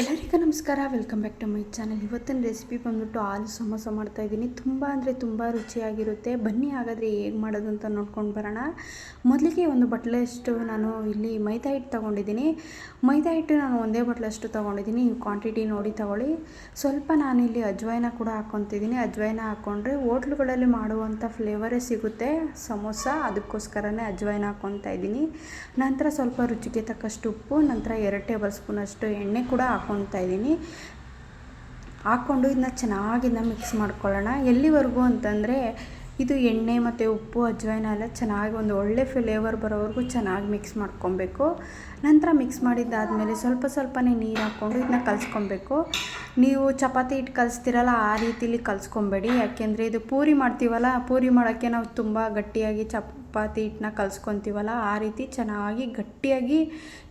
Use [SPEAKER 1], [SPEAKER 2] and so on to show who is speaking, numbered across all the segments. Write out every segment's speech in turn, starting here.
[SPEAKER 1] ಎಲ್ಲರಿಗೂ ನಮಸ್ಕಾರ welcome back to my channel ಇವತ್ತಿನ ರೆಸಿಪಿ ಬಂದ್ಬಿಟ್ಟು ಹಾಲು ಸಮೋಸ ಮಾಡ್ತಾ ಇದ್ದೀನಿ. ತುಂಬ ಅಂದರೆ ತುಂಬ ರುಚಿಯಾಗಿರುತ್ತೆ. ಬನ್ನಿ ಹಾಗಾದರೆ ಹೇಗೆ ಮಾಡೋದು ಅಂತ ನೋಡ್ಕೊಂಡು ಬರೋಣ. ಮೊದಲಿಗೆ ಒಂದು ಬಟ್ಲಷ್ಟು ನಾನು ಇಲ್ಲಿ ಮೈದಾ ಹಿಟ್ಟು ತೊಗೊಂಡಿದ್ದೀನಿ. ಮೈದಾ ಹಿಟ್ಟು ನಾನು ಒಂದೇ ಬಟ್ಲಷ್ಟು ತೊಗೊಂಡಿದ್ದೀನಿ. ನೀವು ಕ್ವಾಂಟಿಟಿ ನೋಡಿ ತಗೊಳ್ಳಿ. ಸ್ವಲ್ಪ ನಾನು ಇಲ್ಲಿ ಅಜ್ವೈನ ಕೂಡ ಹಾಕ್ಕೊತಿದ್ದೀನಿ. ಅಜ್ವೈನ ಹಾಕ್ಕೊಂಡ್ರೆ ಹೋಟ್ಲುಗಳಲ್ಲಿ ಮಾಡುವಂಥ ಫ್ಲೇವರೇ ಸಿಗುತ್ತೆ ಸಮೋಸ. ಅದಕ್ಕೋಸ್ಕರನೇ ಅಜ್ವೈನ ಹಾಕ್ಕೊತಾ ಇದ್ದೀನಿ. ನಂತರ ಸ್ವಲ್ಪ ರುಚಿಗೆ ತಕ್ಕಷ್ಟು ಉಪ್ಪು, ನಂತರ ಎರಡು ಟೇಬಲ್ ಸ್ಪೂನಷ್ಟು ಎಣ್ಣೆ ಕೂಡ ಹಾಕ್ಕೊತಾ ಇದ್ದೀನಿ. ಹಾಕ್ಕೊಂಡು ಇದನ್ನ ಚೆನ್ನಾಗಿ ಇದನ್ನ ಮಿಕ್ಸ್ ಮಾಡ್ಕೊಳ್ಳೋಣ. ಎಲ್ಲಿವರೆಗೂ ಅಂತಂದರೆ, ಇದು ಎಣ್ಣೆ ಮತ್ತು ಉಪ್ಪು ಅಜ್ವೈನ ಎಲ್ಲ ಚೆನ್ನಾಗಿ ಒಂದು ಒಳ್ಳೆ ಫ್ಲೇವರ್ ಬರೋವರೆಗೂ ಚೆನ್ನಾಗಿ ಮಿಕ್ಸ್ ಮಾಡ್ಕೊಬೇಕು ನಂತರ ಮಿಕ್ಸ್ ಮಾಡಿದ್ದಾದಮೇಲೆ ಸ್ವಲ್ಪ ಸ್ವಲ್ಪನೇ ನೀರು ಹಾಕ್ಕೊಂಡು ಇದನ್ನ ಕಲಿಸ್ಕೊಬೇಕು ನೀವು ಚಪಾತಿ ಹಿಟ್ಟು ಕಲಿಸ್ತೀರಲ್ಲ, ಆ ರೀತಿಲಿ ಕಲಿಸ್ಕೊಬೇಡಿ ಯಾಕೆಂದರೆ ಇದು ಪೂರಿ ಮಾಡ್ತೀವಲ್ಲ, ಪೂರಿ ಮಾಡೋಕ್ಕೆ ನಾವು ತುಂಬ ಗಟ್ಟಿಯಾಗಿ ಚಪಾತಿ ಹಿಟ್ಟನ್ನ ಕಲಿಸ್ಕೊತೀವಲ್ಲ, ಆ ರೀತಿ ಚೆನ್ನಾಗಿ ಗಟ್ಟಿಯಾಗಿ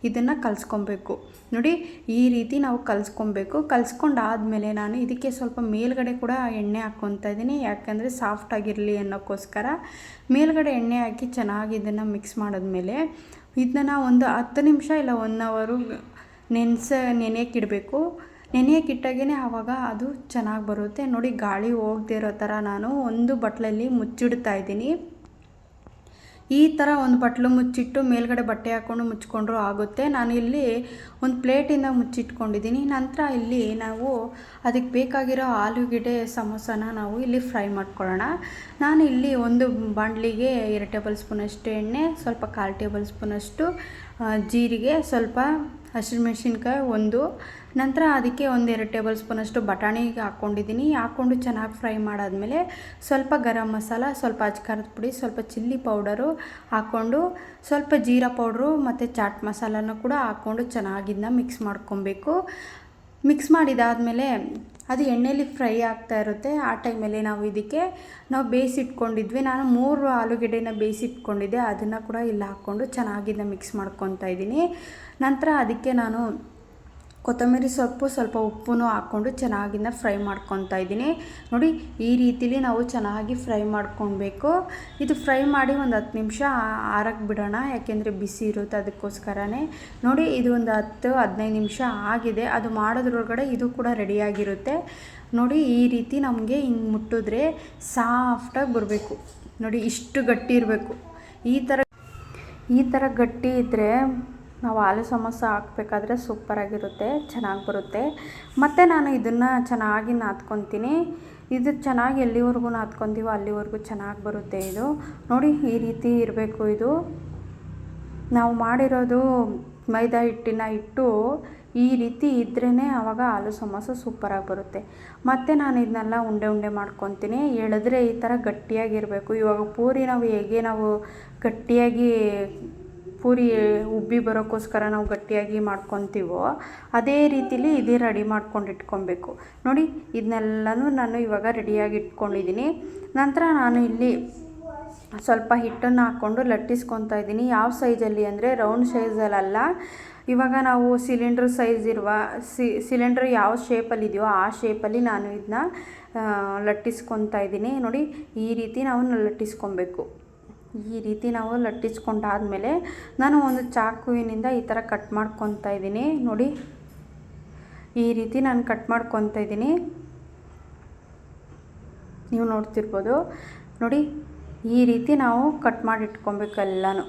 [SPEAKER 1] ಇದನ್ನು ಕಲಿಸ್ಕೊಬೇಕು. ನೋಡಿ, ಈ ರೀತಿ ನಾವು ಕಲಿಸ್ಕೊಬೇಕು. ಕಲಿಸ್ಕೊಂಡಾದಮೇಲೆ ನಾನು ಇದಕ್ಕೆ ಸ್ವಲ್ಪ ಮೇಲ್ಗಡೆ ಕೂಡ ಎಣ್ಣೆ ಹಾಕ್ಕೊತಾ ಇದ್ದೀನಿ. ಯಾಕಂದರೆ ಸಾಫ್ಟಾಗಿರಲಿ ಅನ್ನೋಕ್ಕೋಸ್ಕರ ಮೇಲ್ಗಡೆ ಎಣ್ಣೆ ಹಾಕಿ ಚೆನ್ನಾಗಿ ಇದನ್ನು ಮಿಕ್ಸ್ ಮಾಡಿದ್ಮೇಲೆ ಇದನ್ನ ಒಂದು ಹತ್ತು ನಿಮಿಷ ಇಲ್ಲ ಒನ್ ಅವರು ನೆನೆಸ ನೆನೆಯಕ್ಕಿಡಬೇಕು ನೆನೆಯಕ್ಕಿಟ್ಟಾಗೇ ನೆನೆಯೋಕೆ ಆವಾಗ ಅದು ಚೆನ್ನಾಗಿ ಬರುತ್ತೆ. ನೋಡಿ, ಗಾಳಿ ಹೋಗದೇ ಇರೋ ಥರ ನಾನು ಒಂದು ಬಟ್ಲಲ್ಲಿ ಮುಚ್ಚಿಡ್ತಾ ಇದ್ದೀನಿ. ಈ ಥರ ಒಂದು ಬಟ್ಲು ಮುಚ್ಚಿಟ್ಟು ಮೇಲ್ಗಡೆ ಬಟ್ಟೆ ಹಾಕ್ಕೊಂಡು ಮುಚ್ಕೊಂಡ್ರೂ ಆಗುತ್ತೆ. ನಾನು ಇಲ್ಲಿ ಒಂದು ಪ್ಲೇಟಿಂದ ಮುಚ್ಚಿಟ್ಕೊಂಡಿದ್ದೀನಿ. ನಂತರ ಇಲ್ಲಿ ನಾವು ಅದಕ್ಕೆ ಬೇಕಾಗಿರೋ ಆಲೂಗೆಡ್ಡೆ ಸಮೋಸನ ನಾವು ಇಲ್ಲಿ ಫ್ರೈ ಮಾಡ್ಕೊಳ್ಳೋಣ. ನಾನು ಇಲ್ಲಿ ಒಂದು ಬಾಂಡ್ಲಿಗೆ ಎರಡು ಟೇಬಲ್ ಸ್ಪೂನಷ್ಟು ಎಣ್ಣೆ, ಸ್ವಲ್ಪ ಕಾಲು ಟೇಬಲ್ ಸ್ಪೂನಷ್ಟು ಜೀರಿಗೆ, ಸ್ವಲ್ಪ ಹಸಿಮೆಣ್ಸಿನ್ಕಾಯಿ ಒಂದು. ನಂತರ ಅದಕ್ಕೆ ಒಂದು ಎರಡು ಟೇಬಲ್ ಸ್ಪೂನಷ್ಟು ಬಟಾಣಿ ಹಾಕ್ಕೊಂಡಿದ್ದೀನಿ ಹಾಕ್ಕೊಂಡು ಚೆನ್ನಾಗಿ ಫ್ರೈ ಮಾಡಾದಮೇಲೆ ಸ್ವಲ್ಪ ಗರಂ ಮಸಾಲ, ಸ್ವಲ್ಪ ಅಜ್ಕಾರದ ಪುಡಿ, ಸ್ವಲ್ಪ ಚಿಲ್ಲಿ ಪೌಡರು ಹಾಕ್ಕೊಂಡು ಸ್ವಲ್ಪ ಜೀರಾ ಪೌಡ್ರು ಮತ್ತು ಚಾಟ್ ಮಸಾಲನೂ ಕೂಡ ಹಾಕ್ಕೊಂಡು ಚೆನ್ನಾಗಿದ್ದನ್ನ ಮಿಕ್ಸ್ ಮಾಡ್ಕೊಬೇಕು. ಮಿಕ್ಸ್ ಮಾಡಿದಾದಮೇಲೆ ಅದು ಎಣ್ಣೆಯಲ್ಲಿ ಫ್ರೈ ಆಗ್ತಾ ಇರುತ್ತೆ. ಆ ಟೈಮಲ್ಲಿ ನಾವು ಇದಕ್ಕೆ ನಾವು ಬೇಯಿಸಿಟ್ಕೊಂಡಿದ್ವಿ. ನಾನು ಮೂರು ಆಲೂಗೆಡ್ಡೆನ ಬೇಯಿಸಿಟ್ಕೊಂಡಿದ್ದೆ. ಅದನ್ನು ಕೂಡ ಇಲ್ಲಿ ಹಾಕ್ಕೊಂಡು ಚೆನ್ನಾಗಿದ್ದ ಮಿಕ್ಸ್ ಮಾಡ್ಕೊತಾ ಇದ್ದೀನಿ. ನಂತರ ಅದಕ್ಕೆ ನಾನು ಕೊತ್ತಂಬರಿ ಸೊಪ್ಪು ಸ್ವಲ್ಪ ಉಪ್ಪು ಹಾಕ್ಕೊಂಡು ಚೆನ್ನಾಗಿಂದ ಫ್ರೈ ಮಾಡ್ಕೊತಾ ಇದ್ದೀನಿ. ನೋಡಿ, ಈ ರೀತಿಲಿ ನಾವು ಚೆನ್ನಾಗಿ ಫ್ರೈ ಮಾಡ್ಕೊಬೇಕು. ಇದು ಫ್ರೈ ಮಾಡಿ ಒಂದು ಹತ್ತು ನಿಮಿಷ ಆರಕ್ಕೆ ಬಿಡೋಣ, ಯಾಕೆಂದರೆ ಬಿಸಿ ಇರುತ್ತೆ ಅದಕ್ಕೋಸ್ಕರನೇ. ನೋಡಿ, ಇದು ಒಂದು ಹತ್ತು, ಹದಿನೈದು ನಿಮಿಷ ಆಗಿದೆ. ಅದು ಮಾಡೋದ್ರೊಳಗಡೆ ಇದು ಕೂಡ ರೆಡಿಯಾಗಿರುತ್ತೆ. ನೋಡಿ, ಈ ರೀತಿ ನಮಗೆ ಹಿಂಗೆ ಮುಟ್ಟಿದ್ರೆ ಸಾಫ್ಟಾಗಿ ಬರಬೇಕು. ನೋಡಿ, ಇಷ್ಟು ಗಟ್ಟಿ ಇರಬೇಕು. ಈ ಥರ ಈ ಥರ ಗಟ್ಟಿ ಇದ್ದರೆ ನಾವು ಹಾಲು ಸಮೋಸ ಹಾಕ್ಬೇಕಾದ್ರೆ ಸೂಪರಾಗಿರುತ್ತೆ ಚೆನ್ನಾಗಿ ಬರುತ್ತೆ. ಮತ್ತು ನಾನು ಇದನ್ನು ಚೆನ್ನಾಗಿ ನಾದ್ಕೊತೀನಿ. ಇದು ಚೆನ್ನಾಗಿ ಎಲ್ಲಿವರೆಗೂ ನಾದ್ಕೊತೀವೋ ಅಲ್ಲಿವರೆಗೂ ಚೆನ್ನಾಗಿ ಬರುತ್ತೆ ಇದು. ನೋಡಿ, ಈ ರೀತಿ ಇರಬೇಕು ಇದು. ನಾವು ಮಾಡಿರೋದು ಮೈದಾ ಹಿಟ್ಟಿನ ಹಿಟ್ಟು ಈ ರೀತಿ ಇದ್ರೇ ಆವಾಗ ಆಲೂ ಸಮೋಸ ಸೂಪರಾಗಿ ಬರುತ್ತೆ. ಮತ್ತು ನಾನು ಇದನ್ನೆಲ್ಲ ಉಂಡೆ ಉಂಡೆ ಮಾಡ್ಕೊತೀನಿ. ಎಳೆದ್ರೆ ಈ ಥರ ಗಟ್ಟಿಯಾಗಿರಬೇಕು. ಇವಾಗ ಪೂರಿ ನಾವು ಹೇಗೆ ನಾವು ಗಟ್ಟಿಯಾಗಿ ಪೂರಿ ಉಬ್ಬಿ ಬರೋಕ್ಕೋಸ್ಕರ ನಾವು ಗಟ್ಟಿಯಾಗಿ ಮಾಡ್ಕೊತೀವೋ ಅದೇ ರೀತಿಲಿ ಇದೇ ರೆಡಿ ಮಾಡ್ಕೊಂಡು ಇಟ್ಕೊಬೇಕು ನೋಡಿ ಇದನ್ನೆಲ್ಲನೂ ನಾನು ಇವಾಗ ರೆಡಿಯಾಗಿ ಇಟ್ಕೊಂಡಿದ್ದೀನಿ. ನಂತರ ನಾನು ಇಲ್ಲಿ ಸ್ವಲ್ಪ ಹಿಟ್ಟನ್ನು ಹಾಕ್ಕೊಂಡು ಲಟ್ಟಿಸ್ಕೊತಾ ಇದ್ದೀನಿ. ಯಾವ ಸೈಜಲ್ಲಿ ಅಂದರೆ ರೌಂಡ್ ಸೈಜಲ್ಲಲ್ಲ. ಇವಾಗ ನಾವು ಸಿಲಿಂಡ್ರ್ ಸೈಜ್ ಇರುವ ಸಿಲಿಂಡ್ರ್ ಯಾವ ಶೇಪಲ್ಲಿದೆಯೋ ಆ ಶೇಪಲ್ಲಿ ನಾನು ಇದನ್ನ ಲಟ್ಟಿಸ್ಕೊತಾ ಇದ್ದೀನಿ. ನೋಡಿ, ಈ ರೀತಿ ನಾವು ಲಟ್ಟಿಸ್ಕೊಬೇಕು ಈ ರೀತಿ ನಾವು ಲಟ್ಟಿಸ್ಕೊಂಡಾದಮೇಲೆ ನಾನು ಒಂದು ಚಾಕುವಿನಿಂದ ಈ ಥರ ಕಟ್ ಮಾಡ್ಕೊತಾ ಇದ್ದೀನಿ. ನೋಡಿ, ಈ ರೀತಿ ನಾನು ಕಟ್ ಮಾಡ್ಕೊತಾ ಇದ್ದೀನಿ. ನೀವು ನೋಡ್ತಿರ್ಬೋದು. ನೋಡಿ, ಈ ರೀತಿ ನಾವು ಕಟ್ ಮಾಡಿ ಇಟ್ಕೊಬೇಕು ಎಲ್ಲನೂ.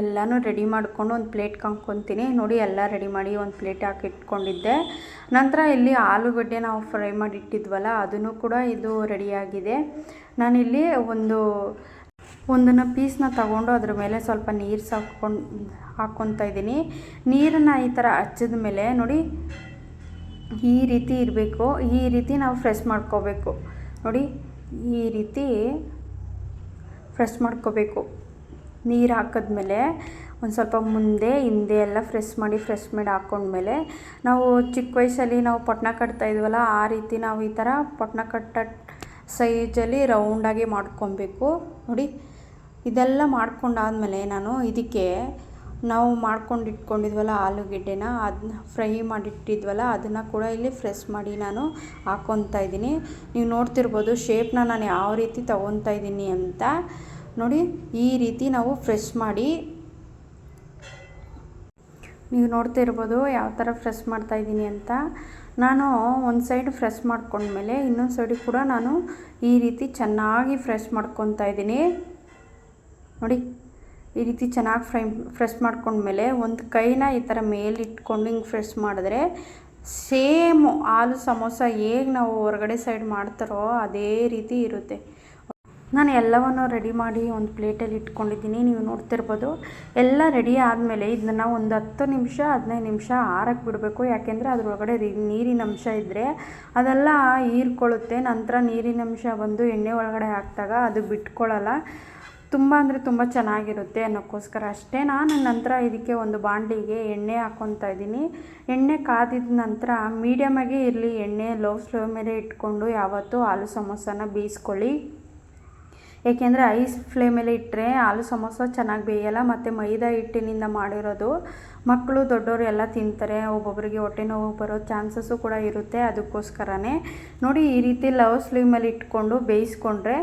[SPEAKER 1] ಎಲ್ಲನೂ ರೆಡಿ ಮಾಡಿಕೊಂಡು ಒಂದು ಪ್ಲೇಟ್ ಹಾಕ್ಕೊತೀನಿ ನೋಡಿ, ಎಲ್ಲ ರೆಡಿ ಮಾಡಿ ಒಂದು ಪ್ಲೇಟ್ ಹಾಕಿ ಇಟ್ಕೊಂಡಿದ್ದೆ. ನಂತರ ಇಲ್ಲಿ ಆಲೂಗಡ್ಡೆ ನಾವು ಫ್ರೈ ಮಾಡಿ ಇಟ್ಟಿದ್ವಲ್ಲ ಅದನ್ನು ಕೂಡ ಇದು ರೆಡಿಯಾಗಿದೆ. ನಾನಿಲ್ಲಿ ಒಂದು ಒಂದನ್ನು ಪೀಸ್ನ ತಗೊಂಡು ಅದ್ರ ಮೇಲೆ ಸ್ವಲ್ಪ ನೀರು ಸಾಕೊಂಡು ಹಾಕ್ಕೊತಾ ಇದ್ದೀನಿ. ನೀರನ್ನು ಈ ಥರ ಹಚ್ಚಿದ ಮೇಲೆ ನೋಡಿ, ಈ ರೀತಿ ಇರಬೇಕು. ಈ ರೀತಿ ನಾವು ಫ್ರೆಶ್ ಮಾಡ್ಕೋಬೇಕು. ನೋಡಿ, ಈ ರೀತಿ ಫ್ರೆಶ್ ಮಾಡ್ಕೋಬೇಕು. ನೀರು ಹಾಕಿದ್ಮೇಲೆ ಒಂದು ಸ್ವಲ್ಪ ಮುಂದೆ, ಹಿಂದೆ ಎಲ್ಲ ಫ್ರೆಶ್ ಮಾಡಿ ಫ್ರೆಶ್ ಮಾಡಿ ಹಾಕ್ಕೊಂಡ್ಮೇಲೆ ನಾವು ಚಿಕ್ಕ ವಯಸ್ಸಲ್ಲಿ ನಾವು ಪೊಟ್ನ ಕಟ್ತಾ ಇದ್ವಲ್ಲ, ಆ ರೀತಿ ನಾವು ಈ ಥರ ಪೊಟ್ನ ಕಟ್ಟ ಸೈಜಲ್ಲಿ ರೌಂಡಾಗಿ ಮಾಡ್ಕೊಬೇಕು. ನೋಡಿ ಇದೆಲ್ಲ ಮಾಡ್ಕೊಂಡಾದಮೇಲೆ ನಾನು ಇದಕ್ಕೆ ನಾವು ಮಾಡ್ಕೊಂಡು ಇಟ್ಕೊಂಡಿದ್ವಲ್ಲ ಆಲೂಗೆಡ್ಡೆನ ಅದನ್ನ ಫ್ರೈ ಮಾಡಿಟ್ಟಿದ್ವಲ್ಲ ಅದನ್ನು ಕೂಡ ಇಲ್ಲಿ ಫ್ರೆಶ್ ಮಾಡಿ ನಾನು ಹಾಕೊತಾ ಇದ್ದೀನಿ. ನೀವು ನೋಡ್ತಿರ್ಬೋದು ಶೇಪ್ನ ನಾನು ಯಾವ ರೀತಿ ತೊಗೊತಾ ಇದ್ದೀನಿ ಅಂತ. ನೋಡಿ, ಈ ರೀತಿ ನಾವು ಫ್ರೆಶ್ ಮಾಡಿ ನೀವು ನೋಡ್ತಾ ಇರ್ಬೋದು ಯಾವ ಥರ ಫ್ರೆಶ್ ಮಾಡ್ತಾಯಿದ್ದೀನಿ ಅಂತ. ನಾನು ಒಂದು ಸೈಡ್ ಫ್ರೆಶ್ ಮಾಡ್ಕೊಂಡ್ಮೇಲೆ ಇನ್ನೊಂದು ಸೈಡಿಗೆ ಕೂಡ ನಾನು ಈ ರೀತಿ ಚೆನ್ನಾಗಿ ಫ್ರೆಶ್ ಮಾಡ್ಕೊತಾ ಇದ್ದೀನಿ. ನೋಡಿ, ಈ ರೀತಿ ಚೆನ್ನಾಗಿ ಫ್ರೈ, ಫ್ರೆಶ್ ಮಾಡ್ಕೊಂಡ್ಮೇಲೆ ಒಂದು ಕೈನ ಈ ಥರ ಮೇಲಿಟ್ಕೊಂಡು ಹಿಂಗೆ ಫ್ರೆಶ್ ಮಾಡಿದ್ರೆ ಸೇಮ್ ಆಲೂ ಸಮೋಸ ಹೇಗೆ ನಾವು ಹೊರಗಡೆ ಸೈಡ್ ಮಾಡ್ತಾರೋ ಅದೇ ರೀತಿ ಇರುತ್ತೆ. ನಾನು ಎಲ್ಲವನ್ನು ರೆಡಿ ಮಾಡಿ ಒಂದು ಪ್ಲೇಟಲ್ಲಿ ಇಟ್ಕೊಂಡಿದ್ದೀನಿ, ನೀವು ನೋಡ್ತಿರ್ಬೋದು. ಎಲ್ಲ ರೆಡಿ ಆದಮೇಲೆ ಇದನ್ನ ಒಂದು ಹತ್ತು ನಿಮಿಷ, ಹದಿನೈದು ನಿಮಿಷ ಆರಕ್ಕೆ ಬಿಡಬೇಕು. ಯಾಕೆಂದರೆ ಅದ್ರೊಳಗಡೆ ನೀರಿನ ಅಂಶ ಇದ್ದರೆ ಅದೆಲ್ಲ ಹೀರ್ಕೊಳ್ಳುತ್ತೆ. ನಂತರ ನೀರಿನ ಅಂಶ ಬಂದು ಎಣ್ಣೆ ಒಳಗಡೆ ಹಾಕಿದಾಗ ಅದು ಬಿಟ್ಕೊಳ್ಳಲ್ಲ. ತುಂಬ ಅಂದರೆ ತುಂಬ ಚೆನ್ನಾಗಿರುತ್ತೆ ಅನ್ನೋಕ್ಕೋಸ್ಕರ ಅಷ್ಟೇ. ನಾನು ನಂತರ ಇದಕ್ಕೆ ಒಂದು ಬಾಣಲಿಗೆ ಎಣ್ಣೆ ಹಾಕ್ಕೊತಾ ಇದ್ದೀನಿ. ಎಣ್ಣೆ ಕಾದಿದ ನಂತರ ಮೀಡಿಯಮಾಗೇ ಇರಲಿ. ಎಣ್ಣೆ ಲೋ ಫ್ಲೇಮ್ ಮೇಲೆ ಇಟ್ಕೊಂಡು ಯಾವತ್ತೂ ಆಲೂ ಸಮೋಸನ ಬೇಯಿಸ್ಕೊಳ್ಳಿ. ಏಕೆಂದರೆ ಐಸ್ ಫ್ಲೇಮಲ್ಲಿ ಇಟ್ಟರೆ ಹಾಲು ಸಮೋಸ ಚೆನ್ನಾಗಿ ಬೇಯಲ್ಲ, ಮತ್ತು ಮೈದಾ ಹಿಟ್ಟಿನಿಂದ ಮಾಡಿರೋದು. ಮಕ್ಕಳು ದೊಡ್ಡವರು ಎಲ್ಲ ತಿಂತಾರೆ ಒಬ್ಬೊಬ್ಬರಿಗೆ ಹೊಟ್ಟೆ ನೋವು ಬರೋ ಚಾನ್ಸಸ್ಸು ಕೂಡ ಇರುತ್ತೆ ಅದಕ್ಕೋಸ್ಕರನೇ. ನೋಡಿ, ಈ ರೀತಿ ಲವ್ ಸ್ಲೀಮಲ್ಲಿ ಇಟ್ಕೊಂಡು ಬೇಯಿಸ್ಕೊಂಡ್ರೆ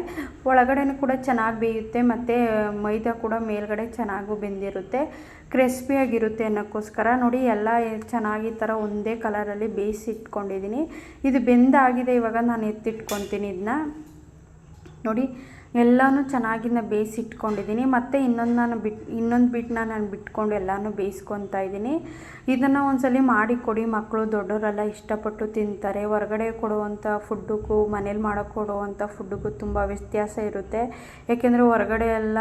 [SPEAKER 1] ಒಳಗಡೆನೂ ಕೂಡ ಚೆನ್ನಾಗಿ ಬೇಯುತ್ತೆ, ಮತ್ತು ಮೈದಾ ಕೂಡ ಮೇಲ್ಗಡೆ ಚೆನ್ನಾಗೂ ಬೆಂದಿರುತ್ತೆ, ಕ್ರಿಸ್ಪಿಯಾಗಿರುತ್ತೆ ಅನ್ನೋಕ್ಕೋಸ್ಕರ. ನೋಡಿ, ಎಲ್ಲ ಚೆನ್ನಾಗಿ ಥರ ಒಂದೇ ಕಲರಲ್ಲಿ ಬೇಯಿಸಿ ಇಟ್ಕೊಂಡಿದ್ದೀನಿ ಇದು ಬೆಂದಾಗಿದೆ, ಇವಾಗ ನಾನು ಎತ್ತಿಟ್ಕೊತೀನಿ ಇದನ್ನ. ನೋಡಿ ಎಲ್ಲನೂ ಚೆನ್ನಾಗಿನ ಬೇಯಿಸಿಟ್ಕೊಂಡಿದ್ದೀನಿ. ಮತ್ತು ಇನ್ನೊಂದು ನಾನು ಬಿಟ್ಟು ಇನ್ನೊಂದು ಬಿಟ್ಟನ್ನ ನಾನು ಬಿಟ್ಕೊಂಡು ಎಲ್ಲನೂ ಬೇಯಿಸ್ಕೊತಾ ಇದ್ದೀನಿ. ಇದನ್ನು ಒಂದ್ಸಲ ಮಾಡಿ ಕೊಡಿ. ಮಕ್ಕಳು ದೊಡ್ಡವರೆಲ್ಲ ಇಷ್ಟಪಟ್ಟು ತಿಂತಾರೆ. ಹೊರಗಡೆ ಕೊಡುವಂಥ ಫುಡ್ಡಿಗೂ ಮನೇಲಿ ಮಾಡೋಕೆ ಕೊಡುವಂಥ ಫುಡ್ಡಿಗೂ ತುಂಬ ವ್ಯತ್ಯಾಸ ಇರುತ್ತೆ. ಏಕೆಂದರೆ ಹೊರಗಡೆ ಎಲ್ಲ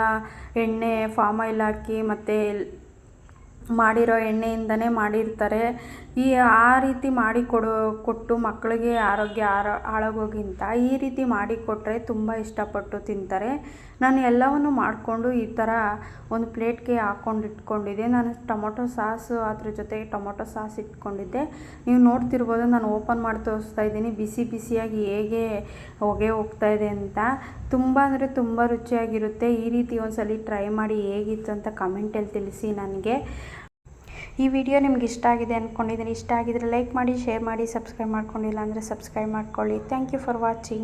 [SPEAKER 1] ಎಣ್ಣೆ ಫಾಮ್ ಆಯಿಲ್ ಹಾಕಿ ಮತ್ತು ಮಾಡಿರೋ ಎಣ್ಣೆಯಿಂದನೇ ಮಾಡಿರ್ತಾರೆ. ಈ ಆ ರೀತಿ ಮಾಡಿ ಕೊಡೋ, ಕೊಟ್ಟು ಮಕ್ಕಳಿಗೆ ಆರೋಗ್ಯ ಆರೋ, ಹಾಳಾಗೋಗಿಂತ ಈ ರೀತಿ ಮಾಡಿ ಕೊಟ್ಟರೆ ತುಂಬ ಇಷ್ಟಪಟ್ಟು ತಿಂತಾರೆ. ನಾನು ಎಲ್ಲವನ್ನು ಮಾಡಿಕೊಂಡು ಈ ಥರ ಒಂದು ಪ್ಲೇಟ್ಗೆ ಹಾಕ್ಕೊಂಡು ಇಟ್ಕೊಂಡಿದ್ದೆ. ನಾನು ಟೊಮೊಟೊ ಸಾಸು ಅದ್ರ ಜೊತೆಗೆ ಟೊಮೊಟೊ ಸಾಸ್ ಇಟ್ಕೊಂಡಿದ್ದೆ. ನೀವು ನೋಡ್ತಿರ್ಬೋದು ನಾನು ಓಪನ್ ಮಾಡಿ ತೋರಿಸ್ತಾ ಇದ್ದೀನಿ. ಬಿಸಿ ಬಿಸಿಯಾಗಿ ಹೇಗೆ ಹೊಗೆ ಹೋಗ್ತಾ ಇದೆ ಅಂತ. ತುಂಬ ಅಂದರೆ ತುಂಬ ರುಚಿಯಾಗಿರುತ್ತೆ. ಈ ರೀತಿ ಒಂದ್ಸಲ ಟ್ರೈ ಮಾಡಿ ಹೇಗಿತ್ತು ಅಂತ ಕಮೆಂಟಲ್ಲಿ ತಿಳಿಸಿ ನನಗೆ. ಈ ವಿಡಿಯೋ ನಿಮ್ಗೆ ಇಷ್ಟ ಆಗಿದೆ ಅಂದ್ಕೊಂಡಿದ್ದೀನಿ ಇಷ್ಟ ಆಗಿದ್ರೆ ಲೈಕ್ ಮಾಡಿ, ಶೇರ್ ಮಾಡಿ, ಸಬ್ಸ್ಕ್ರೈಬ್ ಮಾಡ್ಕೊಂಡಿಲ್ಲ ಅಂದರೆ ಸಬ್ಸ್ಕ್ರೈಬ್ ಮಾಡ್ಕೊಳ್ಳಿ. Thank you for watching.